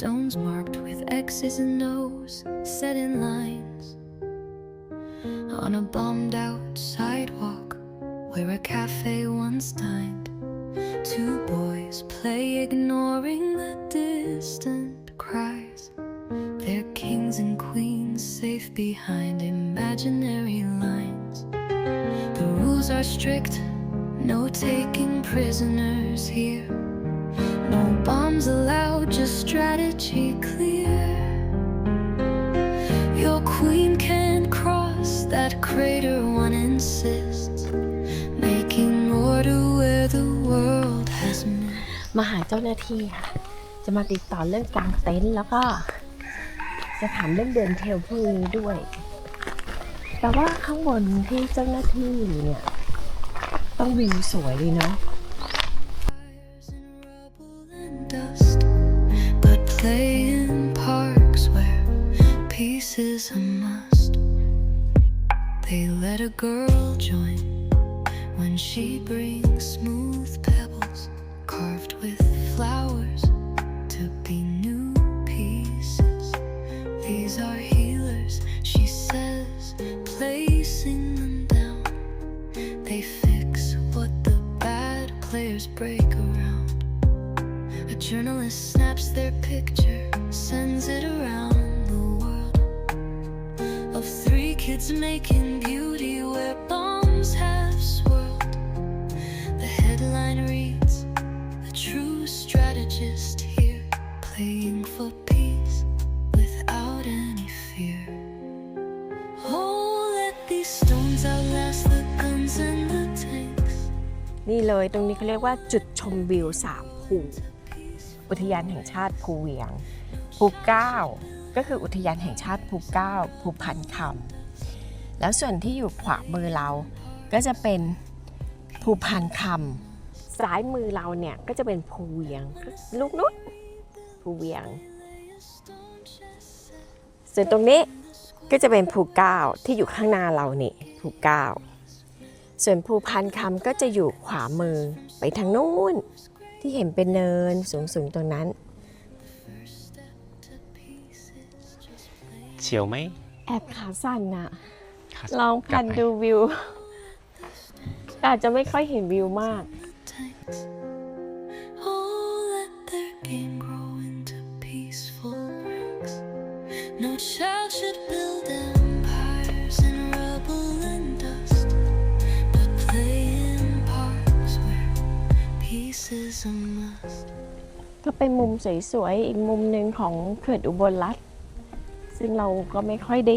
Stones marked with X's and O's, set in lines On a bombed out sidewalk where a cafe once dined Two boys play ignoring the distant cries Their kings and queens safe behind imaginary lines The rules are strict, no taking prisoners here No bombs allowed, just strategy clear. Your queen can't cross that crater, one insists. Making more to where the world has missed. มาหาเจ้าหน้าที่ค่ะ จะมาติดต่อเรื่องกางเต็นท์แล้วก็ จะถามเรื่องเดินเทลพรุ่งนี้ด้วย แต่ว่าข้างบนที่เจ้าหน้าที่อยู่เนี่ย ต้องวิวสวยดีเนาะ let a girl join when she brings smooth pebbles carved with flowers to be new pieces. These are healers, she says, placing them down. They fix what the bad players break around. A journalist snaps their picture, sends it around the world of three. kids making beauty where bombs have swirled. The headline reads A true strategist here, playing for peace without any fear. Oh, let these stones outlast the guns and the tanks. นี่เลยตรงนี้เขาเรียกว่าจุดชมวิวสามภูอุทยานแห่งชาติภูเวียงภูเก้าก็คืออุทยานแห่งชาติภูเก้าภูพันคำแล้วส่วนที่อยู่ขวามือเราก็จะเป็นภูพันคำซ้ายมือเราเนี่ยก็จะเป็นภูเวียง ลูกนุชนภูเวียง ส่วนตรงนี้ก็จะเป็นภูเก้าที่อยู่ข้างหน้าเรานี่ ภูเก้าส่วนภูพันคำก็จะอยู่ขวามือไปทางนู้นที่เห็นเป็นเนินสูงๆตรงนั้นเฉียวไหม แอบขาสั่นอะลองกันดูวิวอาจจะไม่ค่อยเห็นวิวมากก็เป็นมุมสวยๆ อีกมุมหนึ่งของเขื่อนอุบลรัตน์ซึ่งเราก็ไม่ค่อยได้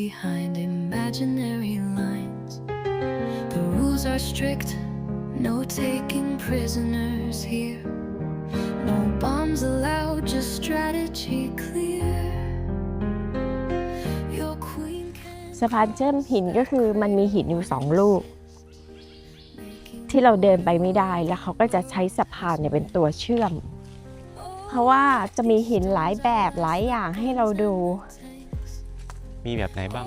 behind imaginary lines. The rules are strict, no taking prisoners here. No bombs allowed, just strategy clear. Your queen can สะพานเชื่อมหินก็คือมันมีหินอยู่สองลูก ที่เราเดินไปไม่ได้แล้วเขาก็จะใช้สะพานเนี่ยเป็นตัวเชื่อม เพราะว่าจะมีหินหลายแบบหลายอย่างให้เราดูมีแบบไหนบ้าง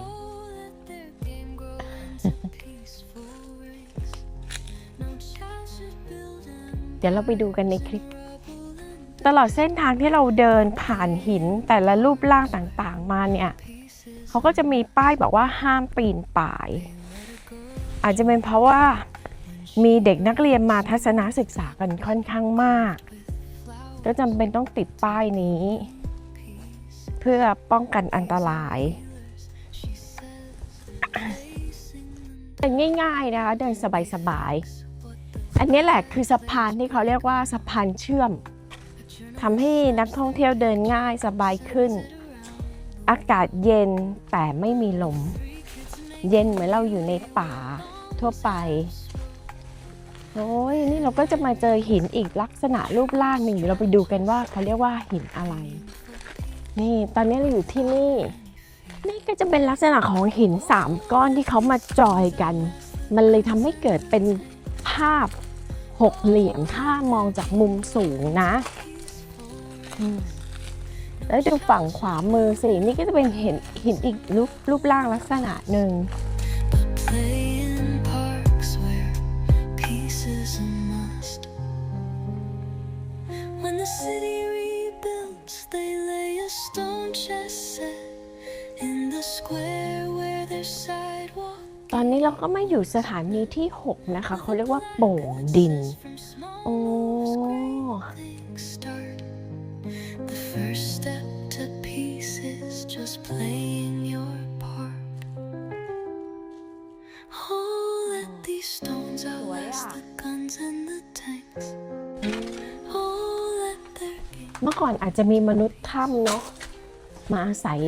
เดี๋ยวเราไปดูกันในคลิป ตลอดเส้นทางที่เราเดินผ่านหินแต่ละรูปร่างต่างๆมาเนี่ยเขาก็จะมีป้ายบอกว่าห้ามปีนป่าย อาจจะเป็นเพราะว่ามีเด็กนักเรียนมาทัศนศึกษากันค่อนข้างมาก ก็จำเป็นต้องติดป้ายนี้ เพื่อป้องกันอันตรายเดินง่ายๆนะคะเดินสบายๆ อันนี้แหละคือสะพานที่เขาเรียกว่าสะพานเชื่อมทำให้นักท่องเที่ยวเดินง่ายสบายขึ้น อากาศเย็นแต่ไม่มีลม เย็นเหมือนเราอยู่ในป่าทั่วไปโอ้ยนี่เราก็จะมาเจอหินอีกลักษณะรูปร่างหนึ่งเราไปดูกันว่าเขาเรียกว่าหินอะไร นี่ตอนนี้เราอยู่ที่นี่นี่ก็จะเป็นลักษณะของหิน3ก้อนที่เขามาจอยกัน มันเลยทำให้เกิดเป็นภาพหกเหลี่ยมถ้ามองจากมุมสูงนะ แล้วดูฝั่งขวามือสินี่ก็จะเป็นเห็นหินอีกรูปรูปร่างลักษณะหนึ่งก็มาอยู่สถานีที่ 6 นะคะ เขาเรียกว่าโป่งดิน โอ้เมื่อก่อนอาจจะมีมนุษย์ถ้ำเนาะมาอาศัย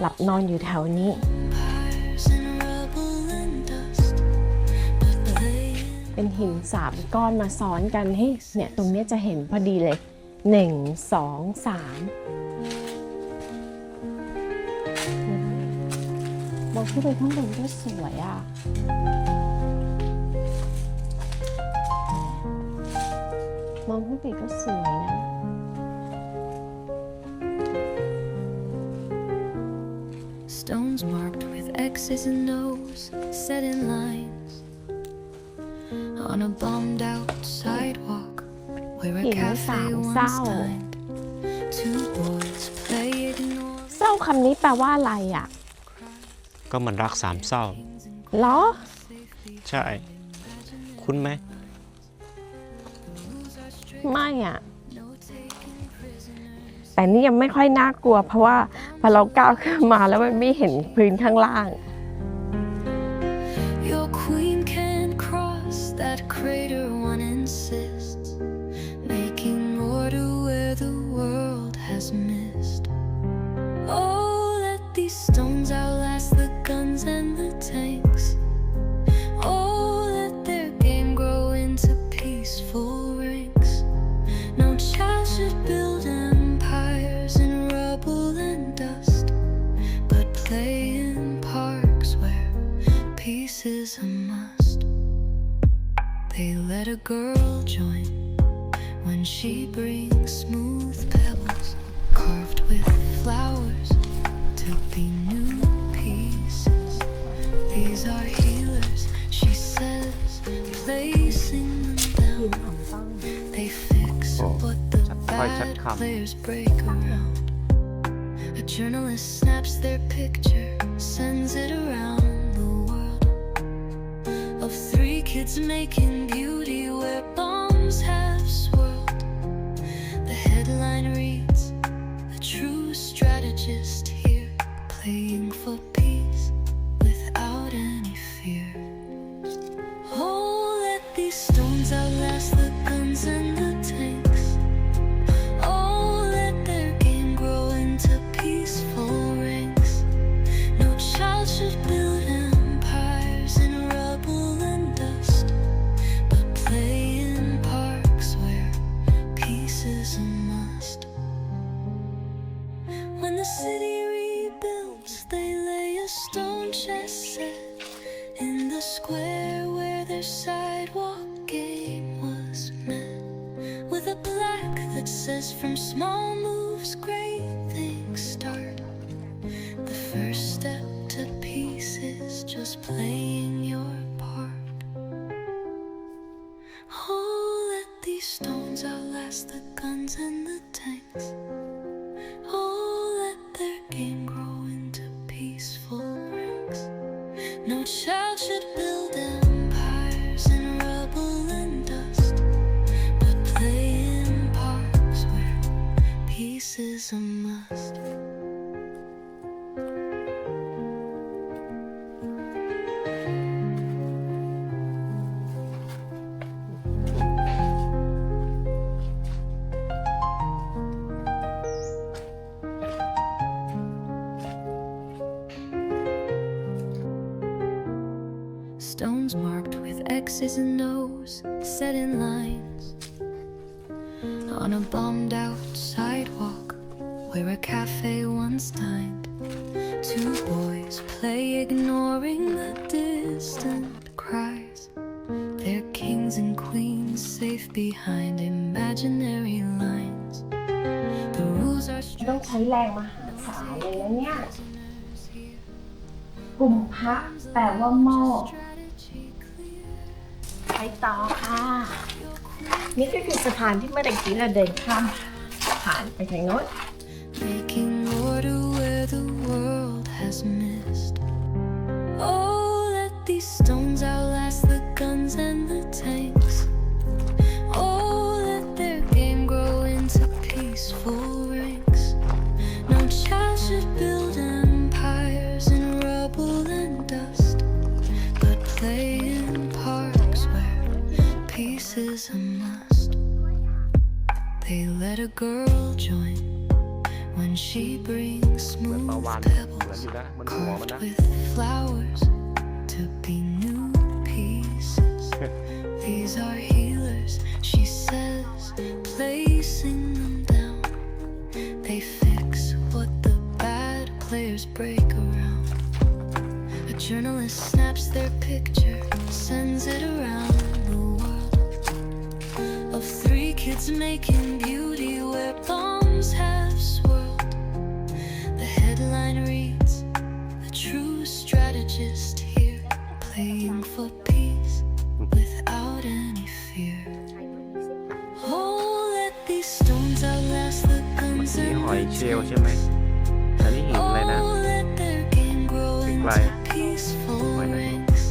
หลับนอนอยู่แถวนี้เป็นหินสามก้อนมาซ้อนกันให้เนี่ยตรงนี้จะเห็นพอดีเลยหนึ่งสองสามมองขึ้ไปข้างบนก็สวยอ่ะ มองขึ้นไปก็สวยนะ Stones marked with X's and O's set in line on a bombed out sidewalk where a cafe once d i e d Two boys play ignore. เศร้าคำนี้แปลว่าอะไรอ่ะ ก็มันรักสามเศร้าหรอ ใช่ คุ้นไหมไม่อ่ะ แต่นี่ยังไม่ค่อยน่ากลัว เพราะว่าพอเราก้าวขึ้นมาแล้วมันไม่เห็นพื้นข้างล่าง blanks. Oh, let their game grow into peaceful ranks. Now, child should build empires in rubble and dust, but play in parks where peace is a must. They let a girl join when she brings smooth pebbles carved with flowers to be players break around. A journalist snaps their picture, sends it around the world. Of three kids making beauty where bombs have swirled. The headline reads A true strategist here playing football. Cause from small moves, great things start. The first step to peace is just playing. bombed out sidewalk where a cafe once dined. Two boys play, ignoring the distant cries. They're kings and queens safe behind imaginary lines. The rules are strict. ใช้แรงมหาศาลเลยนะเนี่ยนี่ก็คือสะพานที่เมื่อตะกี้เราเดินข้ามผ่านไปทางโน้นแ let a girl join when she brings smooth pebbles carved with flowers to be new pieces. These are healers, she says, placing them down. They fix what the bad players break around. A journalist snaps their picture, sends it around the world of three kids making beauty. just here playing for peace without any fear. Oh, let these stones outlast the guns and bitches. อันนี้หินอะไรนะ Oh, let their game grow เป็นลาย into peaceful ranks.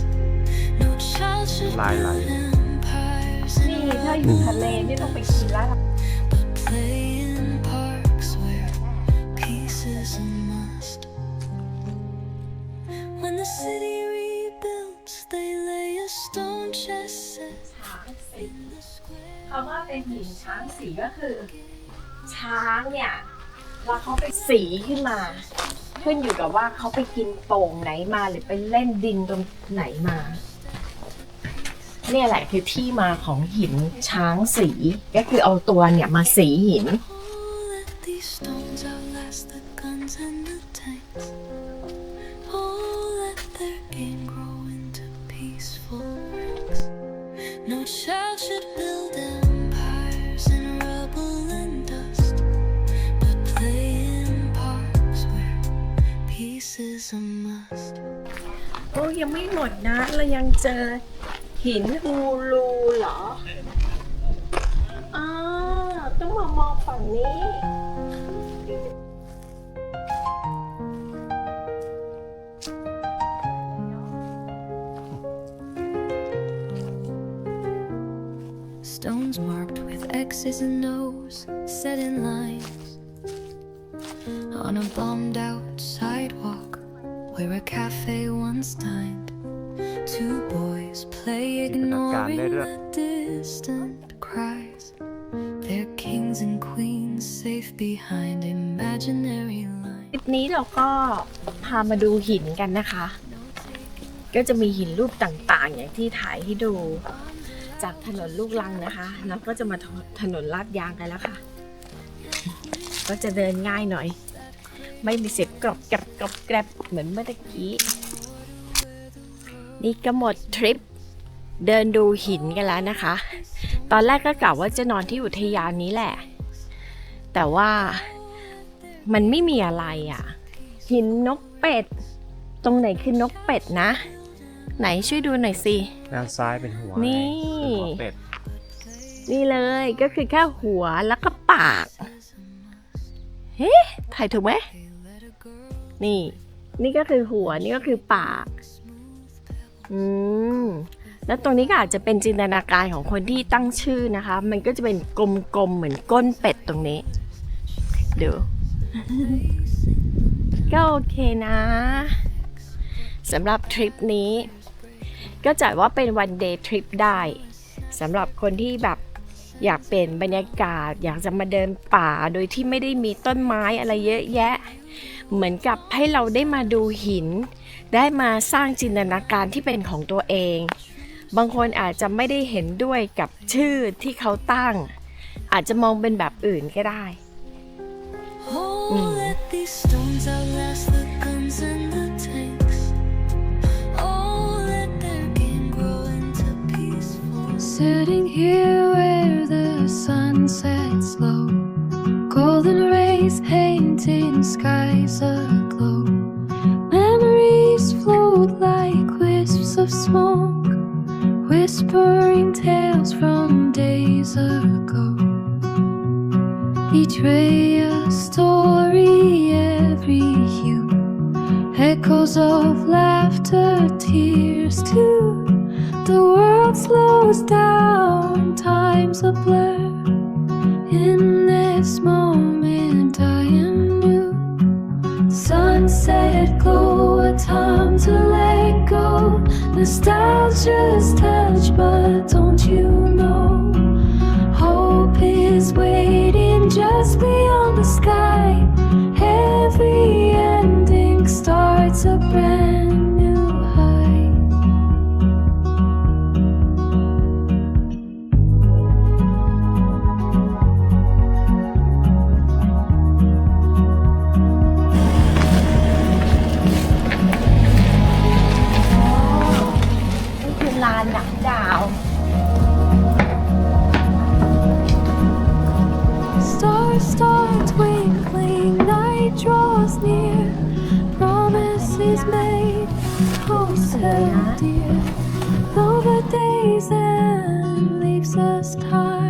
No child should ลาย city r e b u i l they lay a stone chest set าคำว่าเป็นหินช้างสีก็คือ ช้างเนี่ยแล้วเขาไปสีขึ้นมาขึ้นอยู่กับว่าเขาไปกินโป่งไหนมาหรือไปเล่นดินตรงไหนมา เนี่ยแหละคือที่มาของหินช้างสีก็คือเอาตัวเนี่ยมาสีหิน s t o n e s l s the guns and the tanks. โอ้ยังไม่หมดนะ เรายังเจอ หินอูรูเหรออ่าต้องมามองฝั่งนี้ X's and O's set in lines on a bombed out sidewalk where a cafe once dined. Two boys play ignoring the distant cries. Their kings and queens safe behind imaginary lines. คลิปนี้เราก็พามาดูหินกันนะคะ ก็จะมีหินรูปต่างๆอย่างที่ถ่ายให้ดูจากถนนลูกลังนะคะล้วก็จะมาถนนลาดยางกันแล้วค่ะ ก็จะเดินง่ายหน่อย ไม่มีเสียงกรอบกรบกรอบแกรบเหมือนเมื่อกี้ นี่ก็หมดทริปเดินดูหินกันแล้วนะคะ ตอนแรกก็กะว่าจะนอนที่อุทยานนี้แหละ แต่ว่ามันไม่มีอะไรอะ่ะ หินนกเป็ด ตรงไหนคือนกเป็ดนะไหนช่วยดูหน่อยสิด้านซ้ายเป็นหัว นี่เป็ด นี่เลย ก็คือแค่หัวแล้วก็ปาก เฮ้ถ่ายถูกไหมนี่ นี่ก็คือหัวนี่ก็คือปาก อืม แล้วตรงนี้ก็อาจจะเป็นจินตนาการของคนที่ตั้งชื่อนะคะ มันก็จะเป็นกลมๆเหมือนก้นเป็ดตรงนี้ เดี๋ยวก็โอเคนะสำหรับทริปนี้ก็จัดว่าเป็นวันเดย์ทริปได้สำหรับคนที่แบบอยากเป็นบรรยากาศอยากจะมาเดินป่าโดยที่ไม่ได้มีต้นไม้อะไรเยอะแยะ เหมือนกับให้เราได้มาดูหิน ได้มาสร้างจินตนาการที่เป็นของตัวเอง บางคนอาจจะไม่ได้เห็นด้วยกับชื่อที่เขาตั้ง อาจจะมองเป็นแบบอื่นก็ได้ Sitting here where the sun sets low Golden rays painting skies aglow Memories float like wisps of smoke Whispering tales from days ago Each ray a story, every hue Echoes of laughter, tears too the world slows down, time's a blur. In this moment, I am new. Sunset glow, a time to let go. Nostalgia's touch, but don't you know? Hope is waiting. Oh, so dear, though the days and leaves us tired.